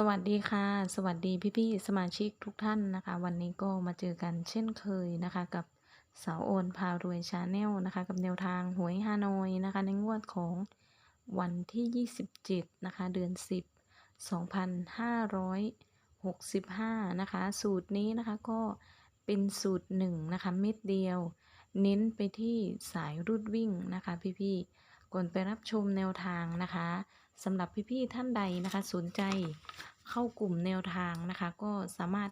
สวัสดีค่ะ สวัสดีพี่ๆสมาชิกทุกท่านนะคะ วันนี้ก็มาเจอกันเช่นเคยนะคะ กับสาวโอนพารวยชาแนลนะคะ กับแนวทางหวยฮานอยนะคะ ในงวดของวันที่ 27 นะคะ เดือน 10 2565 นะคะ สูตรนี้นะคะก็เป็นสูตรหนึ่งนะคะเม็ดเดียว เน้นไปที่สายรูดวิ่งนะคะ พี่ๆก่อนไปรับชมแนวทางนะคะ สำหรับพี่ๆท่านใดนะคะ สนใจเข้ากลุ่มแนวทางนะคะ ก็สามารถ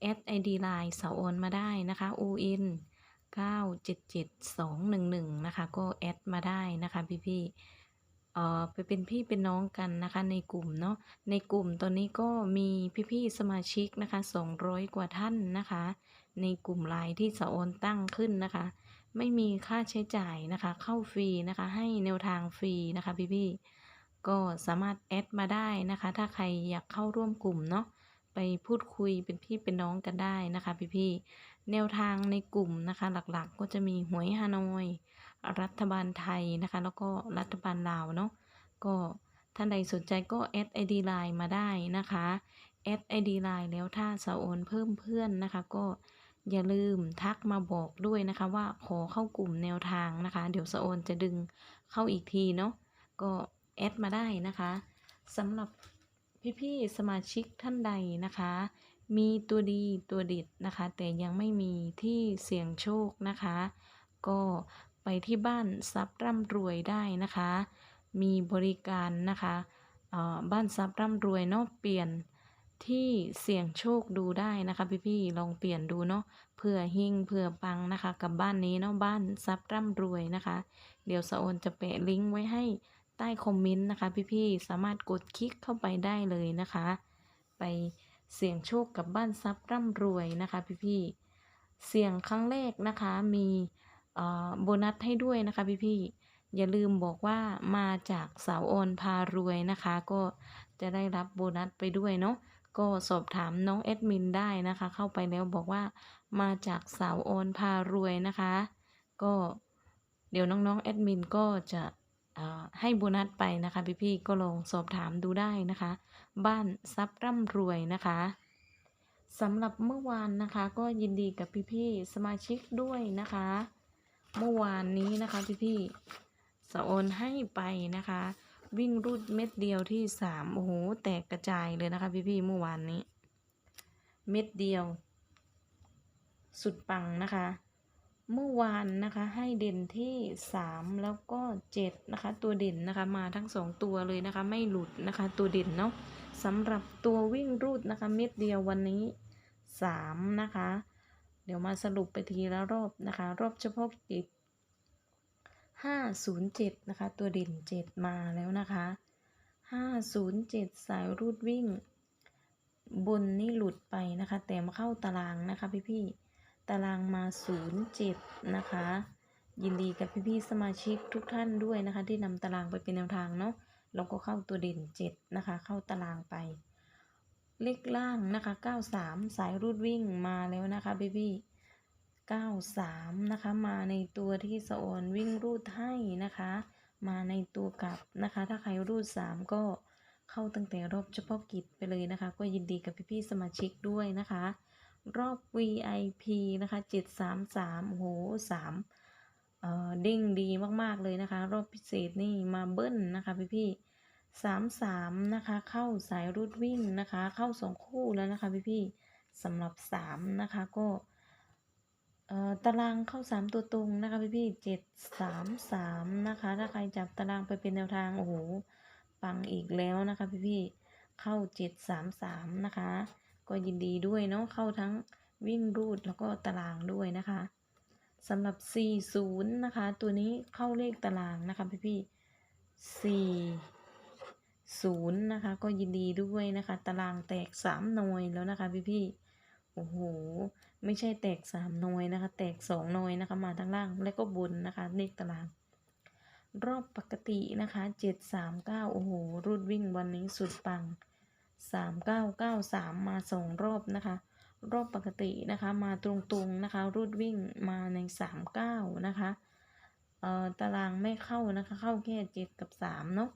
แอด ID Line สาวโอนมาได้นะคะ ON 977211 นะคะ ก็แอดมาได้นะคะพี่ๆเอ่อไปเป็นพี่เป็นน้องกันนะคะ ในกลุ่มเนาะในกลุ่มตอนนี้ก็มีพี่ๆสมาชิกนะคะ 200 กว่าท่านนะคะ ในกลุ่มไลน์ที่สาวโอนตั้งขึ้นนะคะ ไม่มีค่าใช้จ่ายนะคะ เข้าฟรีนะคะ ให้แนวทางฟรีนะคะพี่ๆ ก็สามารถแอดมาได้นะคะ ถ้าใครอยากเข้าร่วมกลุ่มเนาะไปพูดคุยเป็นพี่เป็นน้องกันได้นะคะ พี่ๆแนวทางในกลุ่มนะคะ หลักๆก็จะมีหวยฮานอย รัฐบาลไทยนะคะ แล้วก็รัฐบาลลาวเนาะก็ท่านใดสนใจก็แอด ID Line มาได้นะคะแอด ID Line แล้วถ้าสาโอนเพิ่มเพื่อนนะคะ ก็อย่าลืมทักมาบอกด้วยนะคะว่าขอเข้ากลุ่มแนวทางนะคะ เดี๋ยวสาโอนจะดึงเข้าอีกทีเนาะก็ แอดมาได้นะคะสำหรับพี่ๆสมาชิกท่านใดนะคะ มีตัวดีตัวเด็ดนะคะ แต่ยังไม่มีที่เสี่ยงโชคนะคะ ก็ไปที่บ้านทรัพย์ร่ำรวยได้นะคะ มีบริการนะคะเอ่อบ้านทรัพย์ร่ำรวยเนาะเปลี่ยนที่เสี่ยงโชคดูได้นะคะพี่ๆลองเปลี่ยนดูเนาะเผื่อเฮงเผื่อปังนะคะ กับบ้านนี้เนาะบ้านทรัพย์ร่ำรวยนะคะ เดี๋ยวสะโอนจะแปะลิงก์ไว้ให้ ใต้คอมเมนต์นะคะพี่ๆสามารถกดคลิกเข้าไปได้เลยนะคะ ไปเสี่ยงโชคกับบ้านทรัพย์ร่ำรวยนะคะพี่ๆเสี่ยงครั้งแรกนะคะมีโบนัสให้ด้วยนะคะพี่ๆอย่าลืมบอกว่ามาจากสาวโอนพารวยนะคะ ก็จะได้รับโบนัสไปด้วยเนาะก็สอบถามน้องแอดมินได้นะคะ เข้าไปแล้วบอกว่ามาจากสาวโอนพารวยนะคะ ก็เดี๋ยวน้องๆแอดมินก็จะ ให้โบนัสไปนะคะ พี่ๆก็ลองสอบถามดูได้นะคะ บ้านทรัพย์ร่ำรวยนะคะสำหรับเมื่อวานนะคะ ก็ยินดีกับพี่ๆสมาชิกด้วยนะคะ เมื่อวานนี้นะคะพี่ๆสะโอนให้ไปนะคะ วิ่งรูดเม็ดเดียวที่สามโอ้โหแตกกระจายเลยนะคะ พี่ๆเมื่อวานนี้ เม็ดเดียว สุดปังนะคะ เมื่อวานนะคะให้เด่นที่สามแล้วก็เจ็ดนะคะ ตัวเด่นนะคะมาทั้งสองตัวเลยนะคะ ไม่หลุดนะคะ ตัวเด่นเนาะสำหรับตัววิ่งรูดนะคะ เม็ดเดียววันนี้สามนะคะ เดี๋ยวมาสรุปไปทีละรอบนะคะ รอบเฉพาะกิจห้าศูนย์เจ็ดนะคะ ตัวเด่นเจ็ดมาแล้วนะคะห้าศูนย์เจ็ดสายรูดวิ่ง บนนี่หลุดไปนะคะ แต่มาเข้าตารางนะคะพี่ๆ ตารางมา 07 นะคะ ยินดีกับพี่ๆสมาชิกทุกท่านด้วยนะคะ ที่นำตารางไปเป็นแนวทางเนาะแล้วก็เข้าตัวเด่น 7 นะคะ เข้าตารางไป เลขล่างนะคะ 93 สายรูดวิ่งมาแล้วนะคะพี่ๆ93 นะคะ มาในตัวที่สะออนวิ่งรูดให้นะคะ มาในตัวกลับนะคะ ถ้าใครรูด 3 ก็เข้าตั้งแต่รอบเฉพาะกิจไปเลยนะคะ ก็ยินดีกับพี่ๆสมาชิกด้วยนะคะ รอบ VIP นะคะ733โอ้โห3เอ่อเด้งดีมากๆเลยนะคะ รอบพิเศษนี่มาเบิ้ลนะคะพี่ๆ33นะคะ เข้าสายรูดวิ่งนะคะ เข้าสองคู่แล้วนะคะพี่ๆสำหรับ3นะคะก็เอ่อตารางเข้า3ตัวตรงนะคะพี่ๆ733นะคะ ถ้าใครจับตารางไปเป็นแนวทางโอ้โหปังอีกแล้วนะคะพี่ๆเข้า733นะคะ ก็ยินดีด้วยเนาะเข้าทั้งวิ่งรูดแล้วก็ตารางด้วยนะคะสำหรับ 40 นะคะ ตัวนี้เข้าเลขตารางนะคะพี่พี่40 นะคะ ก็ยินดีด้วยนะคะ ตารางแตก 3 หน่วยแล้วนะคะพี่พี่โอ้โห ไม่ใช่แตก 3 หน่วยนะคะ แตก 2 หน่วยนะคะ มาทั้งล่างและก็บนนะคะ เลขตาราง รอบปกตินะคะ 739 โอ้โห รูดวิ่งวันนี้สุดปัง สามเก้าเก้าสามมาสองรอบนะคะ รอบปกตินะคะมาตรงๆนะคะ รูดวิ่งมาในสามเก้านะคะเอ่อตารางไม่เข้านะคะ เข้าแค่เจ็ดกับสามเนาะ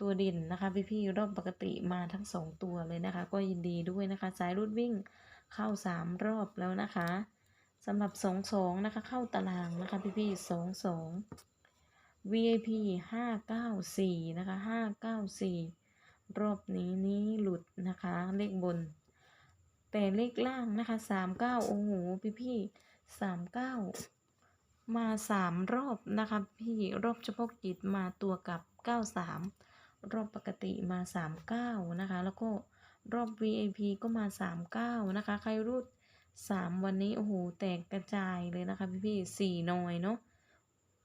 ตัวด่นนะคะ พี่ๆรอบปกติมาทั้งสองตัวเลยนะคะ ก็ยินดีด้วยนะคะสายรุดวิ่งเข้าสามรอบแล้วนะคะสำหรับสองสองนะคะ เข้าตารางนะคะ พี่ๆสองสอง VIP ห้าเก้าสี่นะคะห้าเก้าสี่ รอบนี้นี้หลุดนะคะ เลขบน แต่เลขล่างนะคะสามเก้าโอ้โหพี่พี่สามเก้ามาสามรอบนะคะ พี่รอบเฉพาะกิจมาตัวกับเก้าสามรอบปกติมาสามเก้านะคะ แล้วก็รอบ VIP ก็มาสามเก้านะคะ ใครรูดสามวันนี้โอ้โหแตกกระจายเลยนะคะ พี่พี่สี่หน่อยเนาะ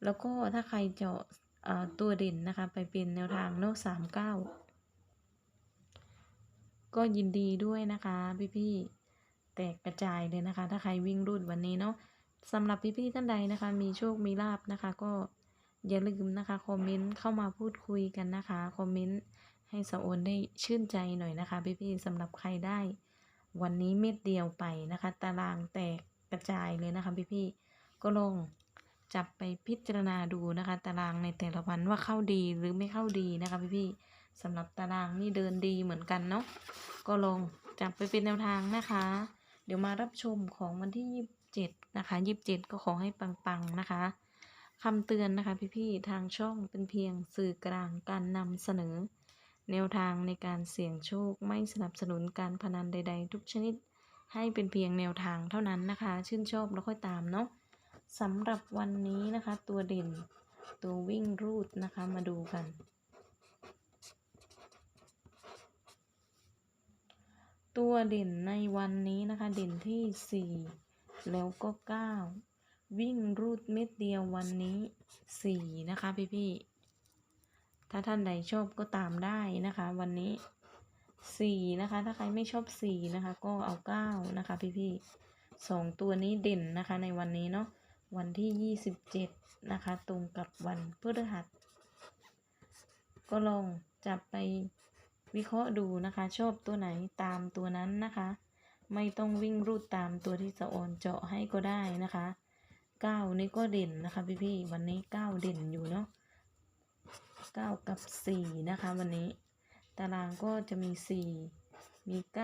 แล้วก็ถ้าใครเจาะเอ่อตัวเด่นนะคะ ไปเป็นแนวทางเนาะสามเก้า ก็ยินดีด้วยนะคะพี่ๆแตกกระจายเลยนะคะ ถ้าใครวิ่งรุ่นวันนี้เนาะสำหรับพี่ๆท่านใดนะคะ มีโชคมีลาบนะคะ ก็อย่าลืมนะคะคอมเมนต์เข้ามาพูดคุยกันนะคะคอมเมนต์ให้สาวโอนได้ชื่นใจหน่อยนะคะ พี่ๆสำหรับใครได้ วันนี้เม็ดเดียวไปนะคะ ตารางแตกกระจายเลยนะคะ พี่ๆก็ลองจับไปพิจารณาดูนะคะ ตารางในแต่ละวันว่าเข้าดีหรือไม่เข้าดีนะคะ พี่ๆ สำหรับตารางนี่เดินดีเหมือนกันเนาะก็ลองจับไปเป็นแนวทางนะคะ เดี๋ยวมารับชมของวันที่ยี่สิบเจ็ดนะคะยี่สิบเจ็ดก็ขอให้ปังๆนะคะคำเตือนนะคะพี่ๆทางช่องเป็นเพียงสื่อกลางการนำเสนอ แนวทางในการเสี่ยงโชคไม่สนับสนุนการพนันใด ๆ ทุกชนิด ให้เป็นเพียงแนวทางเท่านั้นนะคะ ชื่นชอบแล้วค่อยตามเนาะสำหรับวันนี้นะคะ ตัวเด่นตัววิ่งรูดนะคะมาดูกัน ตัวเด่นในวันนี้นะคะ เด่นที่สี่แล้วก็เก้าวิ่งรูดเม็ดเดียววันนี้สี่นะคะพี่พี่ๆถ้าท่านใดชอบก็ตามได้นะคะ วันนี้สี่นะคะ ถ้าใครไม่ชอบสี่นะคะ ก็เอาเก้านะคะพี่พี่ๆสองตัวนี้เด่นนะคะในวันนี้เนาะวันที่ 27 นะคะ ตรงกับวันพฤหัส ก็ลองจับไป วิเคราะห์ดูนะคะ ชอบตัวไหนตามตัวนั้นนะคะ ไม่ต้องวิ่งรูดตามตัวที่สะออนเจาะให้ก็ได้นะคะ9นี่ก็เด่นนะคะพี่ๆวันนี้9เด่นอยู่เนาะ9กับ4นะคะวันนี้ ตารางก็จะมี4มี9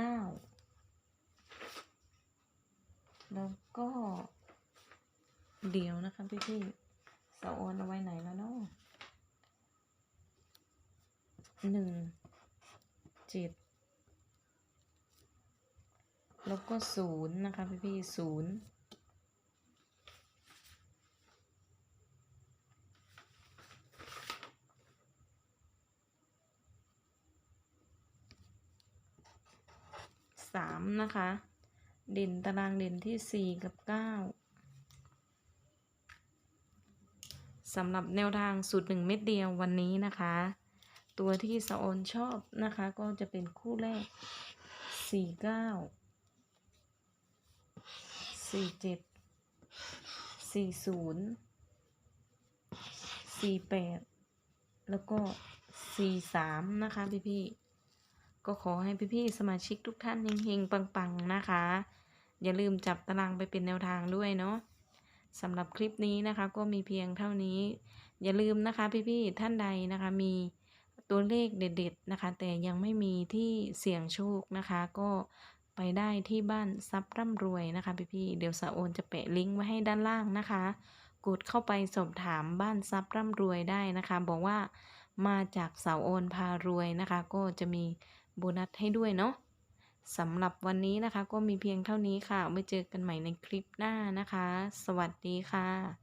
แล้วก็เดี๋ยวนะคะพี่พี่ๆสะออนเอาไว้ไหนแล้วเนาะหนึ่ง เจ็ดแล้วก็ศูนย์นะคะพี่พี่ศูนย์สามนะคะ เด่นตารางเด่นที่สี่กับเก้าสำหรับแนวทางสูตรหนึ่งเม็ดเดียววันนี้นะคะ ตัวที่สะออนชอบนะคะ ก็จะเป็นคู่แรกสี่เก้าสี่เจ็ดสี่ศูนย์สี่แปดแล้วก็สี่สามนะคะพี่ๆก็ขอให้พี่ๆสมาชิกทุกท่านเฮงๆ ปังๆ นะคะ อย่าลืมจับตารางไปเป็นแนวทางด้วยเนาะสำหรับคลิปนี้นะคะก็มีเพียงเท่านี้ อย่าลืมนะคะพี่ๆท่านใดนะคะมี ตัวเลขเด็ดๆนะคะ แต่ยังไม่มีที่เสี่ยงโชคนะคะ ก็ไปได้ที่บ้านทรัพย์ร่ำรวยนะคะพี่ๆเดี๋ยวสะโอนจะแปะลิงก์ไว้ให้ด้านล่างนะคะ กดเข้าไปสอบถามบ้านทรัพย์ร่ำรวยได้นะคะ บอกว่ามาจากสาโอนพารวยนะคะ ก็จะมีโบนัสให้ด้วยเนาะสำหรับวันนี้นะคะ ก็มีเพียงเท่านี้ค่ะไว้เจอกันใหม่ในคลิปหน้านะคะ สวัสดีค่ะ